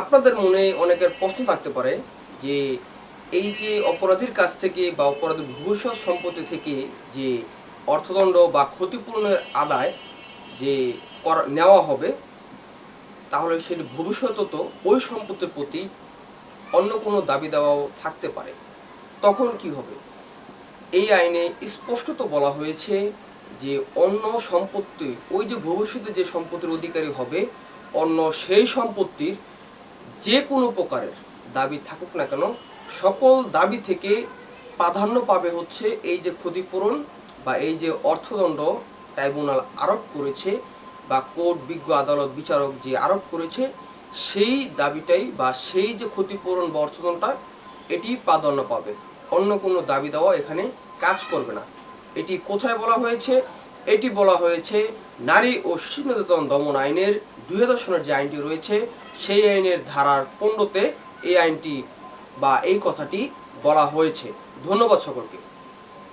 আপনাদের মনে অনেকের প্রশ্ন থাকতে পারে যে এই যে অপরাধীর কাছ থেকে বা অপরাধীর ভবিষ্যৎ সম্পত্তি থেকে যে অর্থদণ্ড বা ক্ষতিপূরণের আদায় যে নেওয়া হবে, তাহলে সেটি ভবিষ্যতে তো ওই সম্পত্তির প্রতি অন্য কোনো দাবি দেওয়াও থাকতে পারে। তখন কি হবে? এই আইনে স্পষ্টত বলা হয়েছে যে অন্য সম্পত্তি, ওই যে ভবিষ্যতে যে সম্পত্তির অধিকারী হবে, অন্য সেই সম্পত্তির যে কোনো প্রকারের দাবি থাকুক না কেন, সকল দাবি থেকে প্রাধান্য পাবে হচ্ছে এই যে ক্ষতিপূরণ বা এই যে অর্থদণ্ড ট্রাইব্যুনাল আরোপ করেছে বা কোর্ট বিজ্ঞ আদালত বিচারক যে আরোপ করেছে, সেই দাবিটাই বা সেই যে ক্ষতিপূরণ বা অর্থদণ্ডটা, এটি প্রাধান্য পাবে। অন্য কোনো দাবি দেওয়া এখানে কাজ করবে না। এটি কোথায় বলা হয়েছে? এটি বলা হয়েছে নারী ও শিশু নির্যাতন দমন আইনের দুই হাজার সনের যে আইনটি রয়েছে সেই আইনের ধারার পনেরোতে এই আইনটি বা এই কথাটি বলা হয়েছে। ধন্যবাদ সকলকে।